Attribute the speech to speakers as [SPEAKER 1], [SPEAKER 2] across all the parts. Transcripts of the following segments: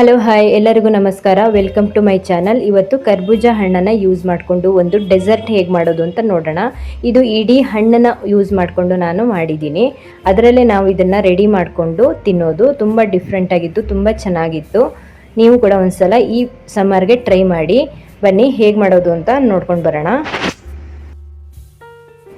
[SPEAKER 1] Hello hi ಎಲ್ಲರಿಗೂ ನಮಸ್ಕಾರ. Welcome to my channel ಇವತ್ತು ಕರ್ಬೂಜ ಹಣ್ಣನ್ನು ಯೂಸ್ ಮಾಡಿಕೊಂಡು ಒಂದು ಡೆಸರ್ಟ್ ಹೇಗೆ ಮಾಡೋದು ಅಂತ ನೋಡೋಣ. ಇದು ಇಡೀ ಹಣ್ಣನ್ನು ಯೂಸ್ ಮಾಡಿಕೊಂಡು ನಾನು ಮಾಡಿದ್ದೀನಿ. ಅದರಲ್ಲೇ ನಾವು ಇದನ್ನು ರೆಡಿ ಮಾಡಿಕೊಂಡು ತಿನ್ನೋದು ತುಂಬ ಡಿಫ್ರೆಂಟ್ ಆಗಿತ್ತು, ತುಂಬ ಚೆನ್ನಾಗಿತ್ತು. ನೀವು ಕೂಡ ಒಂದ್ಸಲ ಈ ಸಮ್ಮರ್ಗೆ ಟ್ರೈ ಮಾಡಿ. ಬನ್ನಿ, ಹೇಗೆ ಮಾಡೋದು ಅಂತ ನೋಡ್ಕೊಂಡು ಬರೋಣ.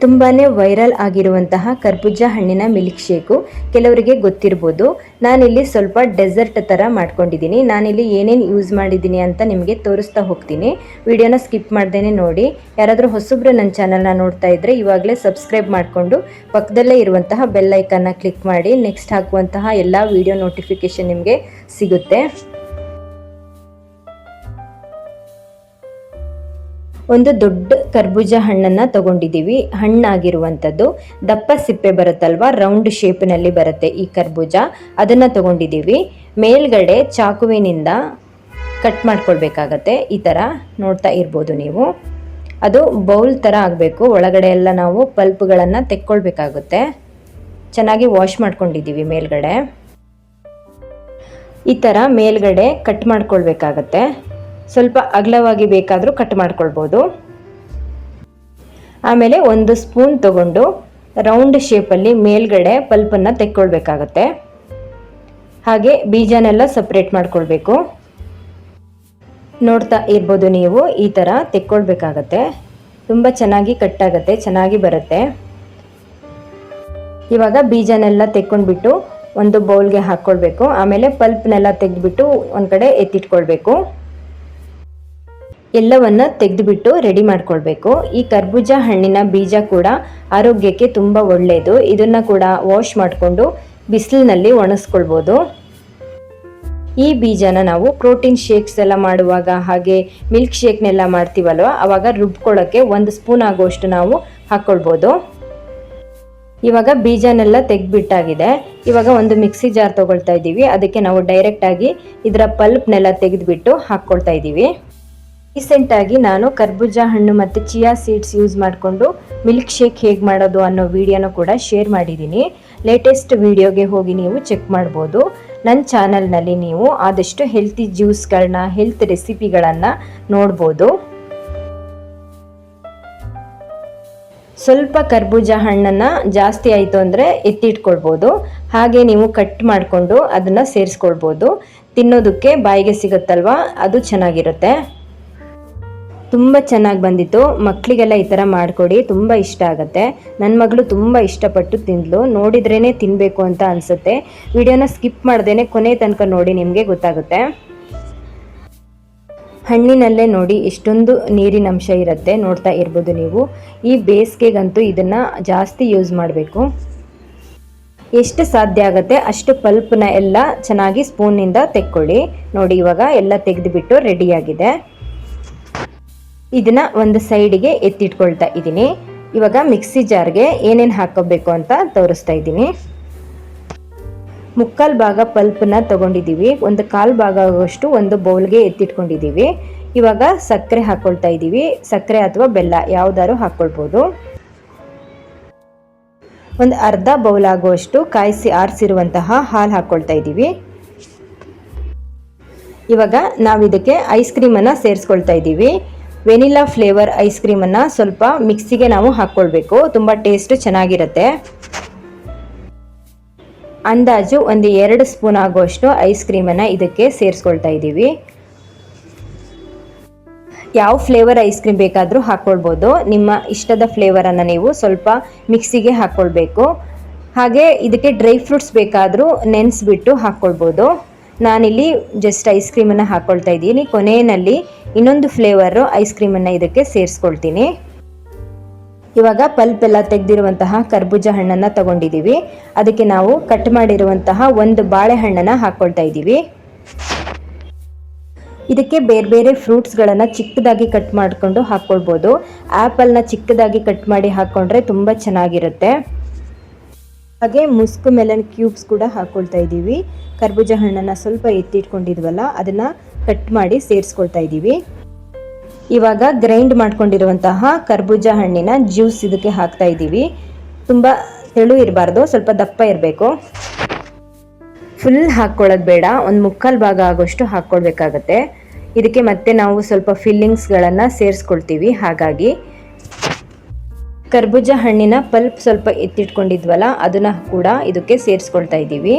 [SPEAKER 1] ತುಂಬಾ ವೈರಲ್ ಆಗಿರುವಂತಹ ಕರ್ಬೂಜ ಹಣ್ಣಿನ ಮಿಲ್ಕ್ ಶೇಕು. ಕೆಲವರಿಗೆ ಗೊತ್ತಿರ್ಬೋದು. ನಾನಿಲ್ಲಿ ಸ್ವಲ್ಪ ಡೆಸರ್ಟ್ ಥರ ಮಾಡ್ಕೊಂಡಿದ್ದೀನಿ. ನಾನಿಲ್ಲಿ ಏನೇನು ಯೂಸ್ ಮಾಡಿದ್ದೀನಿ ಅಂತ ನಿಮಗೆ ತೋರಿಸ್ತಾ ಹೋಗ್ತೀನಿ. ವಿಡಿಯೋನ ಸ್ಕಿಪ್ ಮಾಡ್ದೇ ನೋಡಿ. ಯಾರಾದರೂ ಹೊಸಬ್ರು ನನ್ನ ಚಾನಲ್ನ ನೋಡ್ತಾ ಇದ್ದರೆ ಇವಾಗಲೇ ಸಬ್ಸ್ಕ್ರೈಬ್ ಮಾಡಿಕೊಂಡು ಪಕ್ಕದಲ್ಲೇ ಇರುವಂತಹ ಬೆಲ್ ಐಕನ್ನ ಕ್ಲಿಕ್ ಮಾಡಿ, ನೆಕ್ಸ್ಟ್ ಹಾಕುವಂತಹ ಎಲ್ಲ ವಿಡಿಯೋ ನೋಟಿಫಿಕೇಷನ್ ನಿಮಗೆ ಸಿಗುತ್ತೆ. ಒಂದು ದೊಡ್ಡ ಕರ್ಬೂಜ ಹಣ್ಣನ್ನು ತಗೊಂಡಿದ್ದೀವಿ. ಹಣ್ಣಾಗಿರುವಂಥದ್ದು. ದಪ್ಪ ಸಿಪ್ಪೆ ಬರುತ್ತಲ್ವಾ? ರೌಂಡ್ ಶೇಪ್ನಲ್ಲಿ ಬರುತ್ತೆ ಈ ಕರ್ಬೂಜ. ಅದನ್ನು ತಗೊಂಡಿದ್ದೀವಿ. ಮೇಲ್ಗಡೆ ಚಾಕುವಿನಿಂದ ಕಟ್ ಮಾಡ್ಕೊಳ್ಬೇಕಾಗತ್ತೆ. ಈ ಥರ ನೋಡ್ತಾ ಇರ್ಬೋದು ನೀವು. ಅದು ಬೌಲ್ ಥರ ಆಗಬೇಕು. ಒಳಗಡೆ ಎಲ್ಲ ನಾವು ಪಲ್ಪ್ಗಳನ್ನು ತೆಕ್ಕೊಳ್ಬೇಕಾಗುತ್ತೆ. ಚೆನ್ನಾಗಿ ವಾಶ್ ಮಾಡ್ಕೊಂಡಿದ್ದೀವಿ ಮೇಲ್ಗಡೆ. ಈ ಥರ ಮೇಲ್ಗಡೆ ಕಟ್ ಮಾಡ್ಕೊಳ್ಬೇಕಾಗತ್ತೆ. ಸ್ವಲ್ಪ ಅಗಲವಾಗಿ ಬೇಕಾದರೂ ಕಟ್ ಮಾಡ್ಕೊಳ್ಬೋದು. ಆಮೇಲೆ ಒಂದು ಸ್ಪೂನ್ ತಗೊಂಡು ರೌಂಡ್ ಶೇಪಲ್ಲಿ ಮೇಲ್ಗಡೆ ಪಲ್ಪನ್ನು ತೆಕ್ಕೊಳ್ಬೇಕಾಗತ್ತೆ. ಹಾಗೆ ಬೀಜನೆಲ್ಲ ಸಪ್ರೇಟ್ ಮಾಡ್ಕೊಳ್ಬೇಕು. ನೋಡ್ತಾ ಇರ್ಬೋದು ನೀವು ಈ ಥರ ತೆಕ್ಕೊಳ್ಬೇಕಾಗತ್ತೆ. ತುಂಬ ಚೆನ್ನಾಗಿ ಕಟ್ಟಾಗತ್ತೆ ಚೆನ್ನಾಗಿ ಬರುತ್ತೆ. ಇವಾಗ ಬೀಜನೆಲ್ಲ ತೆಕ್ಕೊಂಡ್ಬಿಟ್ಟು ಒಂದು ಬೌಲ್ಗೆ ಹಾಕ್ಕೊಳ್ಬೇಕು. ಆಮೇಲೆ ಪಲ್ಪ್ನೆಲ್ಲ ತೆಗೆದ್ಬಿಟ್ಟು ಒಂದು ಕಡೆ ಎತ್ತಿಟ್ಕೊಳ್ಬೇಕು. ಎಲ್ಲವನ್ನ ತೆಗೆದುಬಿಟ್ಟು ರೆಡಿ ಮಾಡ್ಕೊಳ್ಬೇಕು. ಈ ಕರ್ಬೂಜ ಹಣ್ಣಿನ ಬೀಜ ಕೂಡ ಆರೋಗ್ಯಕ್ಕೆ ತುಂಬ ಒಳ್ಳೆಯದು ಇದನ್ನು ಕೂಡ ವಾಶ್ ಮಾಡಿಕೊಂಡು ಬಿಸಿಲಿನಲ್ಲಿ ಒಣಸ್ಕೊಳ್ಬೋದು. ಈ ಬೀಜನ ನಾವು ಪ್ರೋಟೀನ್ ಶೇಕ್ಸ್ ಎಲ್ಲ ಮಾಡುವಾಗ ಹಾಗೆ ಮಿಲ್ಕ್ ಶೇಕ್ನೆಲ್ಲ ಮಾಡ್ತೀವಲ್ವ ಆವಾಗ ರುಬ್ಕೊಳ್ಳೋಕ್ಕೆ ಒಂದು ಸ್ಪೂನ್ ಆಗುವಷ್ಟು ನಾವು ಹಾಕ್ಕೊಳ್ಬೋದು ಇವಾಗ ಬೀಜನೆಲ್ಲ ತೆಗೆದ್ಬಿಟ್ಟಾಗಿದೆ. ಇವಾಗ ಒಂದು ಮಿಕ್ಸಿ ಜಾರ್ ತಗೊಳ್ತಾ ಇದ್ದೀವಿ. ಅದಕ್ಕೆ ನಾವು ಡೈರೆಕ್ಟಾಗಿ ಇದರ ಪಲ್ಪ್ನೆಲ್ಲ ತೆಗೆದುಬಿಟ್ಟು ಹಾಕ್ಕೊಳ್ತಾ ಇದ್ದೀವಿ. ರೀಸೆಂಟಾಗಿ ನಾನು ಕರ್ಬೂಜ ಹಣ್ಣು ಮತ್ತು ಚಿಯಾ ಸೀಡ್ಸ್ ಯೂಸ್ ಮಾಡಿಕೊಂಡು ಮಿಲ್ಕ್ ಶೇಕ್ ಹೇಗೆ ಮಾಡೋದು ಅನ್ನೋ ವಿಡಿಯೋನ ಕೂಡ ಶೇರ್ ಮಾಡಿದ್ದೀನಿ ಲೇಟೆಸ್ಟ್ ವಿಡಿಯೋಗೆ ಹೋಗಿ ನೀವು ಚೆಕ್ ಮಾಡ್ಬೋದು. ನನ್ನ ಚಾನಲ್ನಲ್ಲಿ ನೀವು ಆದಷ್ಟು ಹೆಲ್ತಿ ಜ್ಯೂಸ್ಗಳನ್ನ ಹೆಲ್ತ್ ರೆಸಿಪಿಗಳನ್ನು ನೋಡ್ಬೋದು. ಸ್ವಲ್ಪ ಕರ್ಬೂಜ ಹಣ್ಣನ್ನು ಜಾಸ್ತಿ ಆಯಿತು ಅಂದರೆ ಎತ್ತಿಟ್ಕೊಳ್ಬೋದು. ಹಾಗೆ ನೀವು ಕಟ್ ಮಾಡಿಕೊಂಡು ಅದನ್ನು ಸೇರಿಸ್ಕೊಳ್ಬೋದು. ತಿನ್ನೋದಕ್ಕೆ ಬಾಯಿಗೆ ಸಿಗುತ್ತಲ್ವ? ಅದು ಚೆನ್ನಾಗಿರುತ್ತೆ. ತುಂಬ ಚೆನ್ನಾಗಿ ಬಂದಿತ್ತು. ಮಕ್ಕಳಿಗೆಲ್ಲ ಈ ಥರ ಮಾಡಿಕೊಡಿ, ತುಂಬ ಇಷ್ಟ ಆಗುತ್ತೆ. ನನ್ನ ಮಗಳು ತುಂಬ ಇಷ್ಟಪಟ್ಟು ತಿಂದ್ಲು. ನೋಡಿದ್ರೇ ತಿನ್ನಬೇಕು ಅಂತ ಅನಿಸುತ್ತೆ. ವಿಡಿಯೋನ ಸ್ಕಿಪ್ ಮಾಡ್ದೇ ಕೊನೆ ತನಕ ನೋಡಿ ನಿಮಗೆ ಗೊತ್ತಾಗುತ್ತೆ. ಹಣ್ಣಿನಲ್ಲೇ ನೋಡಿ ಎಷ್ಟೊಂದು ನೀರಿನ ಅಂಶ ಇರುತ್ತೆ. ನೋಡ್ತಾ ಇರ್ಬೋದು ನೀವು. ಈ ಬೇಸಿಗೆಗಂತೂ ಇದನ್ನು ಜಾಸ್ತಿ ಯೂಸ್ ಮಾಡಬೇಕು. ಎಷ್ಟು ಸಾಧ್ಯ ಆಗುತ್ತೆ ಅಷ್ಟು ಪಲ್ಪ್ನ ಎಲ್ಲ ಚೆನ್ನಾಗಿ ಸ್ಪೂನಿಂದ ತೆಕ್ಕೊಳ್ಳಿ. ನೋಡಿ ಇವಾಗ ಎಲ್ಲ ತೆಗೆದುಬಿಟ್ಟು ರೆಡಿಯಾಗಿದೆ ಇದನ್ನ ಒಂದು ಸೈಡಿಗೆ ಎತ್ತಿಟ್ಕೊಳ್ತಾ ಇದ್ದೀನಿ. ಇವಾಗ ಮಿಕ್ಸಿ ಜಾರ್ಗೆ ಏನೇನು ಹಾಕೋಬೇಕು ಅಂತ ತೋರಿಸ್ತಾ ಇದ್ದೀನಿ. ಮುಕ್ಕಾಲು ಭಾಗ ಪಲ್ಪನ್ನ ತಗೊಂಡಿದ್ದೀವಿ. ಒಂದು ಕಾಲು ಭಾಗ ಆಗುವಷ್ಟು ಒಂದು ಬೌಲ್ಗೆ ಎತ್ತಿಟ್ಕೊಂಡಿದ್ದೀವಿ. ಇವಾಗ ಸಕ್ಕರೆ ಹಾಕ್ಕೊಳ್ತಾ ಇದ್ದೀವಿ. ಸಕ್ಕರೆ ಅಥವಾ ಬೆಲ್ಲ ಯಾವ್ದಾದ್ರು ಹಾಕ್ಕೊಳ್ಬೋದು ಒಂದು ಅರ್ಧ ಬೌಲ್ ಆಗುವಷ್ಟು ಕಾಯಿಸಿ ಆರಿಸಿರುವಂತಹ ಹಾಲು ಹಾಕ್ಕೊಳ್ತಾ ಇದ್ದೀವಿ. ಇವಾಗ ನಾವು ಇದಕ್ಕೆ ಐಸ್ ಕ್ರೀಮನ್ನು ಸೇರಿಸ್ಕೊಳ್ತಾ ಇದ್ದೀವಿ. ವೆನಿಲಾ ಫ್ಲೇವರ್ ಐಸ್ ಕ್ರೀಮನ್ನು ಸ್ವಲ್ಪ ಮಿಕ್ಸಿಗೆ ನಾವು ಹಾಕ್ಕೊಳ್ಬೇಕು. ತುಂಬ ಟೇಸ್ಟ್ ಚೆನ್ನಾಗಿರುತ್ತೆ. ಅಂದಾಜು ಒಂದು ಎರಡು ಸ್ಪೂನ್ ಆಗುವಷ್ಟು ಐಸ್ ಕ್ರೀಮನ್ನು ಇದಕ್ಕೆ ಸೇರಿಸ್ಕೊಳ್ತಾ ಇದ್ದೀವಿ. ಯಾವ ಫ್ಲೇವರ್ ಐಸ್ ಕ್ರೀಮ್ ಬೇಕಾದರೂ ಹಾಕ್ಕೊಳ್ಬೋದು. ನಿಮ್ಮ ಇಷ್ಟದ ಫ್ಲೇವರನ್ನು ನೀವು ಸ್ವಲ್ಪ ಮಿಕ್ಸಿಗೆ ಹಾಕ್ಕೊಳ್ಬೇಕು. ಹಾಗೆ ಇದಕ್ಕೆ ಡ್ರೈ ಫ್ರೂಟ್ಸ್ ಬೇಕಾದರೂ ನೆನೆಸ್ಬಿಟ್ಟು ಹಾಕ್ಕೊಳ್ಬೋದು. ನಾನಿಲ್ಲಿ ಜಸ್ಟ್ ಐಸ್ ಕ್ರೀಮನ್ನು ಹಾಕ್ಕೊಳ್ತಾ ಇದ್ದೀನಿ. ಕೊನೆಯಲ್ಲಿ ಇನ್ನೊಂದು ಫ್ಲೇವರು ಐಸ್ ಕ್ರೀಮನ್ನು ಇದಕ್ಕೆ ಸೇರಿಸ್ಕೊಳ್ತೀನಿ. ಇವಾಗ ಪಲ್ಪ್ ಎಲ್ಲ ತೆಗೆದಿರುವಂತಹ ಕರ್ಬೂಜ ಹಣ್ಣನ್ನು ತಗೊಂಡಿದ್ದೀವಿ ಅದಕ್ಕೆ ನಾವು ಕಟ್ ಮಾಡಿರುವಂತಹ ಒಂದು ಬಾಳೆಹಣ್ಣನ್ನು ಹಾಕ್ಕೊಳ್ತಾ ಇದ್ದೀವಿ. ಇದಕ್ಕೆ ಬೇರೆ ಬೇರೆ ಫ್ರೂಟ್ಸ್ಗಳನ್ನು ಚಿಕ್ಕದಾಗಿ ಕಟ್ ಮಾಡಿಕೊಂಡು ಹಾಕ್ಕೊಳ್ಬೋದು ಆ್ಯಪಲ್ನ ಚಿಕ್ಕದಾಗಿ ಕಟ್ ಮಾಡಿ ಹಾಕ್ಕೊಂಡ್ರೆ ತುಂಬ ಚೆನ್ನಾಗಿರುತ್ತೆ. ಹಾಗೆ ಮುಸ್ಕು ಮೆಲನ್ ಕ್ಯೂಬ್ಸ್ ಕೂಡ ಹಾಕ್ಕೊಳ್ತಾ ಇದ್ದೀವಿ. ಕರ್ಬೂಜ ಹಣ್ಣನ್ನು ಸ್ವಲ್ಪ ಎತ್ತಿಟ್ಕೊಂಡಿದ್ವಲ್ಲ, ಅದನ್ನು ಕಟ್ ಮಾಡಿ ಸೇರಿಸ್ಕೊಳ್ತಾ ಇದ್ದೀವಿ. ಇವಾಗ ಗ್ರೈಂಡ್ ಮಾಡ್ಕೊಂಡಿರುವಂತಹ ಕರ್ಬೂಜ ಹಣ್ಣಿನ ಜ್ಯೂಸ್ ಇದಕ್ಕೆ ಹಾಕ್ತಾ ಇದ್ದೀವಿ. ತುಂಬ ತೆಳು ಇರಬಾರ್ದು, ಸ್ವಲ್ಪ ದಪ್ಪ ಇರಬೇಕು. ಫುಲ್ ಹಾಕ್ಕೊಳ್ಳೋದು ಬೇಡ, ಒಂದು ಮುಕ್ಕಾಲು ಭಾಗ ಆಗೋಷ್ಟು ಹಾಕ್ಕೊಳ್ಬೇಕಾಗತ್ತೆ. ಇದಕ್ಕೆ ಮತ್ತೆ ನಾವು ಸ್ವಲ್ಪ ಫಿಲ್ಲಿಂಗ್ಸ್ಗಳನ್ನು ಸೇರಿಸ್ಕೊಳ್ತೀವಿ, ಹಾಗಾಗಿ. ಕರ್ಬೂಜ ಹಣ್ಣಿನ ಪಲ್ಪ್ ಸ್ವಲ್ಪ ಎತ್ತಿಟ್ಕೊಂಡಿದ್ವಲ್ಲ, ಅದನ್ನು ಕೂಡ ಇದಕ್ಕೆ ಸೇರಿಸ್ಕೊಳ್ತಾ ಇದ್ದೀವಿ.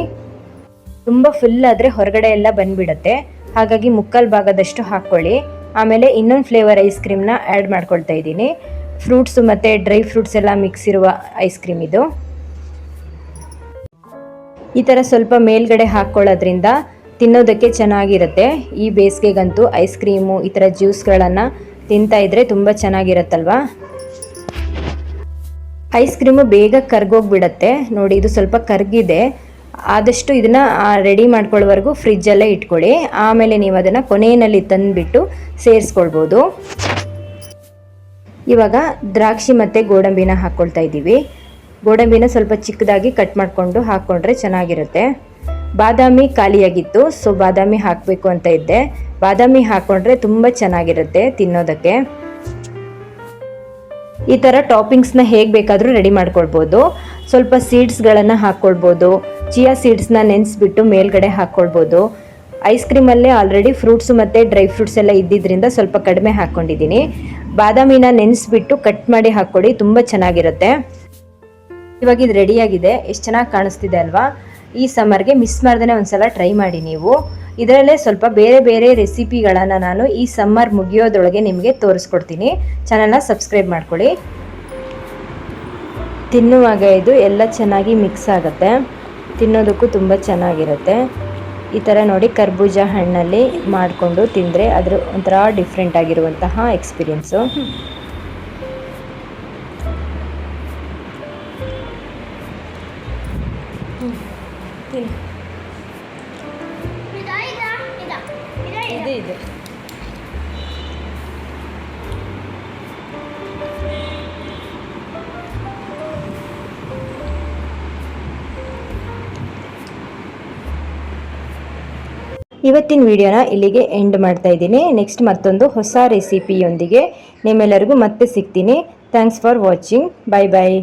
[SPEAKER 1] ತುಂಬ ಫುಲ್ ಆದರೆ ಹೊರಗಡೆ ಎಲ್ಲ ಬಂದ್ಬಿಡತ್ತೆ. ಹಾಗಾಗಿ ಮುಕ್ಕಾಲು ಭಾಗದಷ್ಟು ಹಾಕ್ಕೊಳ್ಳಿ. ಆಮೇಲೆ ಇನ್ನೊಂದು ಫ್ಲೇವರ್ ಐಸ್ ಕ್ರೀಮ್ನ ಆ್ಯಡ್ ಮಾಡ್ಕೊಳ್ತಾ ಇದ್ದೀನಿ. ಫ್ರೂಟ್ಸು ಮತ್ತು ಡ್ರೈ ಫ್ರೂಟ್ಸ್ ಎಲ್ಲ ಮಿಕ್ಸ್ ಇರುವ ಐಸ್ ಕ್ರೀಮ್ ಇದು. ಈ ಥರ ಸ್ವಲ್ಪ ಮೇಲ್ಗಡೆ ಹಾಕ್ಕೊಳ್ಳೋದ್ರಿಂದ ತಿನ್ನೋದಕ್ಕೆ ಚೆನ್ನಾಗಿರುತ್ತೆ. ಈ ಬೇಸಿಗೆಗಂತೂ ಐಸ್ ಕ್ರೀಮು ಈ ಥರ ಜ್ಯೂಸ್ಗಳನ್ನು ತಿಂತಾ ಇದ್ರೆ ತುಂಬ ಚೆನ್ನಾಗಿರುತ್ತಲ್ವಾ? ಐಸ್ ಕ್ರೀಮು ಬೇಗ ಕರ್ಗೋಗ್ಬಿಡತ್ತೆ. ನೋಡಿ, ಇದು ಸ್ವಲ್ಪ ಕರ್ಗಿದೆ. ಆದಷ್ಟು ಇದನ್ನು ರೆಡಿ ಮಾಡ್ಕೊಳ್ಳೋವರೆಗೂ ಫ್ರಿಜ್ಜಲ್ಲೇ ಇಟ್ಕೊಳ್ಳಿ. ಆಮೇಲೆ ನೀವು ಅದನ್ನು ಕೊನೆಯಲ್ಲಿ ತಂದುಬಿಟ್ಟು ಸೇರಿಸ್ಕೊಳ್ಬೋದು. ಇವಾಗ ದ್ರಾಕ್ಷಿ ಮತ್ತು ಗೋಡಂಬಿನ ಹಾಕ್ಕೊಳ್ತಾ ಇದ್ದೀವಿ. ಗೋಡಂಬಿನ ಸ್ವಲ್ಪ ಚಿಕ್ಕದಾಗಿ ಕಟ್ ಮಾಡಿಕೊಂಡು ಹಾಕ್ಕೊಂಡ್ರೆ ಚೆನ್ನಾಗಿರುತ್ತೆ. ಬಾದಾಮಿ ಖಾಲಿಯಾಗಿತ್ತು ಸೊ ಬಾದಾಮಿ ಹಾಕಬೇಕು ಅಂತ ಇದ್ದೆ. ಬಾದಾಮಿ ಹಾಕ್ಕೊಂಡ್ರೆ ತುಂಬ ಚೆನ್ನಾಗಿರುತ್ತೆ ತಿನ್ನೋದಕ್ಕೆ. ಈ ಥರ ಟಾಪಿಂಗ್ಸ್ನ ಹೇಗೆ ಬೇಕಾದರೂ ರೆಡಿ ಮಾಡ್ಕೊಳ್ಬೋದು. ಸ್ವಲ್ಪ ಸೀಡ್ಸ್ಗಳನ್ನು ಹಾಕ್ಕೊಳ್ಬೋದು ಚಿಯಾ ಸೀಡ್ಸ್ನ ನೆನೆಸ್ಬಿಟ್ಟು ಮೇಲ್ಗಡೆ ಹಾಕ್ಕೊಳ್ಬೋದು ಐಸ್ ಕ್ರೀಮಲ್ಲೇ ಆಲ್ರೆಡಿ ಫ್ರೂಟ್ಸು ಮತ್ತು ಡ್ರೈ ಫ್ರೂಟ್ಸ್ ಎಲ್ಲ ಇದ್ದಿದ್ದರಿಂದ ಸ್ವಲ್ಪ ಕಡಿಮೆ ಹಾಕ್ಕೊಂಡಿದ್ದೀನಿ ಬಾದಾಮಿನ ನೆನೆಸ್ಬಿಟ್ಟು ಕಟ್ ಮಾಡಿ ಹಾಕ್ಕೊಡಿ, ತುಂಬ ಚೆನ್ನಾಗಿರುತ್ತೆ. ಇವಾಗ ಇದು ರೆಡಿಯಾಗಿದೆ ಎಷ್ಟು ಚೆನ್ನಾಗಿ ಕಾಣಿಸ್ತಿದೆ ಅಲ್ವಾ? ಈ ಸಮ್ಮರ್ಗೆ ಮಿಸ್ ಮಾಡ್ದೇ ಒಂದ್ಸಲ ಟ್ರೈ ಮಾಡಿ ನೀವು. ಇದರಲ್ಲೇ ಸ್ವಲ್ಪ ಬೇರೆ ಬೇರೆ ರೆಸಿಪಿಗಳನ್ನು ನಾನು ಈ ಸಮ್ಮರ್ ಮುಗಿಯೋದ್ರೊಳಗೆ ನಿಮಗೆ ತೋರಿಸ್ಕೊಡ್ತೀನಿ. ಚಾನಲ್ನ ಸಬ್ಸ್ಕ್ರೈಬ್ ಮಾಡ್ಕೊಳ್ಳಿ. ತಿನ್ನುವಾಗ ಇದು ಎಲ್ಲ ಚೆನ್ನಾಗಿ ಮಿಕ್ಸ್ ಆಗುತ್ತೆ. ತಿನ್ನೋದಕ್ಕೂ ತುಂಬ ಚೆನ್ನಾಗಿರುತ್ತೆ. ಈ ಥರ ನೋಡಿ ಕರ್ಬೂಜ ಹಣ್ಣಲ್ಲಿ ಮಾಡಿಕೊಂಡು ತಿಂದರೆ ಅದರ ಒಂಥರ ಡಿಫ್ರೆಂಟ್ ಆಗಿರುವಂತಹ ಎಕ್ಸ್ಪೀರಿಯೆನ್ಸು ಇದಾ ಇದಾ. ಇವತ್ತಿನ ವಿಡಿಯೋನ ಇಲ್ಲಿಗೆ ಎಂಡ್ ಮಾಡ್ತಾ ಇದ್ದೀನಿ. ನೆಕ್ಸ್ಟ್ ಮತ್ತೊಂದು ಹೊಸ ರೆಸಿಪಿಯೊಂದಿಗೆ ನಿಮ್ಮೆಲ್ಲರಿಗೂ ಮತ್ತೆ ಸಿಗ್ತೀನಿ. Thanks for watching bye bye